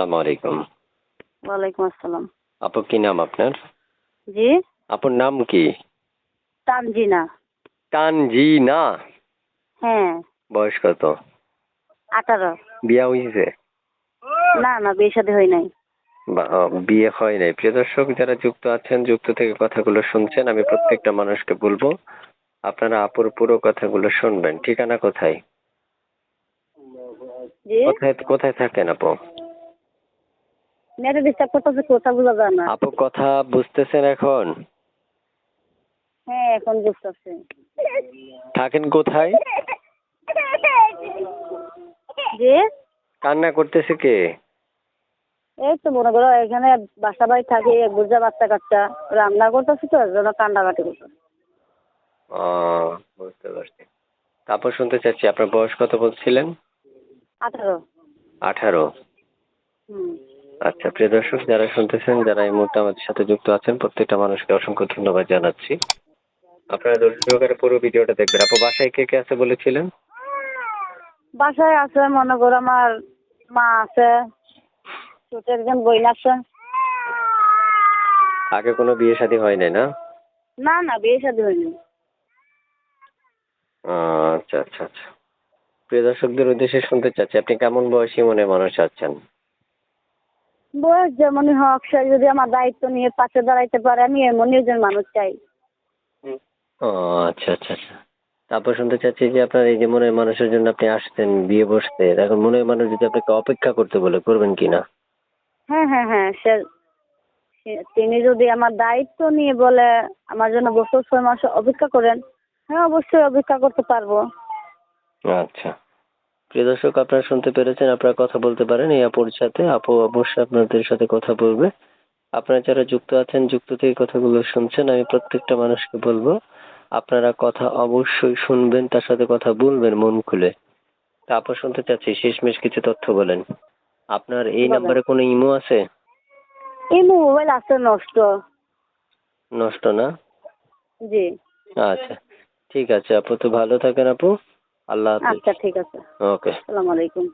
আসসালামু আলাইকুম। ওয়ালাইকুম আসসালাম। আপু কি নাম আপনার? জি? আপুর নাম কি? তানজিনা। তানজিনা? হ্যাঁ। বয়স কত? আঠারো। বিয়া হয়েছে না না বিয়ে সাথে হয় নাই। বিয়ে হয় নাই। প্রিয় দর্শক যারা যুক্ত আছেন যুক্ত থেকে কথাগুলো শুনছেন আমি প্রত্যেকটা মানুষকে বলব আপনারা আপুর পুরো কথাগুলো শুনবেন। ঠিকানা কোথায়? কোথায় কোথায় থাকেন আপু? নেটে ডিস্টার্ব করতেছে কথা বোঝা যায় না। আপু কথা বুঝতেছেন এখন? হ্যাঁ এখন বুঝতেছে। থাকেন কোথায়? জি? কান্না করতেছে কে? এই তো মনে করো এখানে বাসা বাড়ি থাকে বুঝা বাচ্চা কাচ্চা। রান্না করতেছি তো এর জন্য কান্নাকাটি করতেছে। ও বুঝতে পারছি। তারপর শুনতে চাচ্ছি আপনার বয়স কত বলছিলেন? আঠারো। আঠারো। হুম। আচ্ছা প্রিয় দর্শক যারা শুনতেছেন যারা এই মুহূর্তে আমাদের সাথে যুক্ত আছেন প্রত্যেকটা মানুষকে অসংখ্য ধন্যবাদ জানাচ্ছি। আপনারা সহকারে পুরো ভিডিওটা দেখবেন। আপু বাসায় কে কে আছে বলেছিলেন? বাসায় আছে মনে করো আমার মা আছে ছোট একজন বইন আছে। আগে কোনো বিয়ে শাদী হয় নাই না? না না বিয়ে সাথে হয়নি। আচ্ছা আচ্ছা আচ্ছা। প্রিয় দর্শকদের উদ্দেশ্যে শুনতে চাচ্ছি আপনি কেমন বয়সী মনে মানুষ আছেন? বয়স যেমনই হোক সে যদি আমার দায়িত্ব নিয়ে পাশে দাঁড়াইতে পারে আমি এমনই একজন মানুষ চাই। ও আচ্ছা আচ্ছা আচ্ছা। তারপর শুনতে চাচ্ছি যে আপনার এই যে মনের মানুষের জন্য আপনি আসতেন বিয়ে বসতে এখন মনের মানুষ যদি আপনাকে অপেক্ষা করতে বলে করবেন কি না? হ্যাঁ হ্যাঁ হ্যাঁ সে সে- তিনি যদি আমার দায়িত্ব নিয়ে বলে আমার জন্য বছর ছয় মাস অপেক্ষা করেন হ্যাঁ অবশ্যই অপেক্ষা করতে পারব। আচ্ছা। প্রিয় দর্শক আপনারা শুনতে পেরেছেন আপনারা কথা বলতে পারেন। এই আপুর সাথে আপু অবশ্যই আপনাদের সাথে কথা বলবে। আপনারা যারা যুক্ত আছেন যুক্ত থেকে কথাগুলো শুনছেন আমি প্রত্যেকটা মানুষকে বলব আপনারা কথা অবশ্যই শুনবেন তার সাথে কথা বলবেন মন খুলে। তারপর শুনতে চাচ্ছি শেষমেশ কিছু তথ্য বলেন। আপনার এই নাম্বারে কোনো ইমো আছে? এই মোবাইল আছে নষ্ট। নষ্ট না? জি। আচ্ছা ঠিক আছে আপু তো ভালো থাকেন আপু। আল্লাহ আচ্ছা ঠিক আছে। ওকে। আসসালামু আলাইকুম।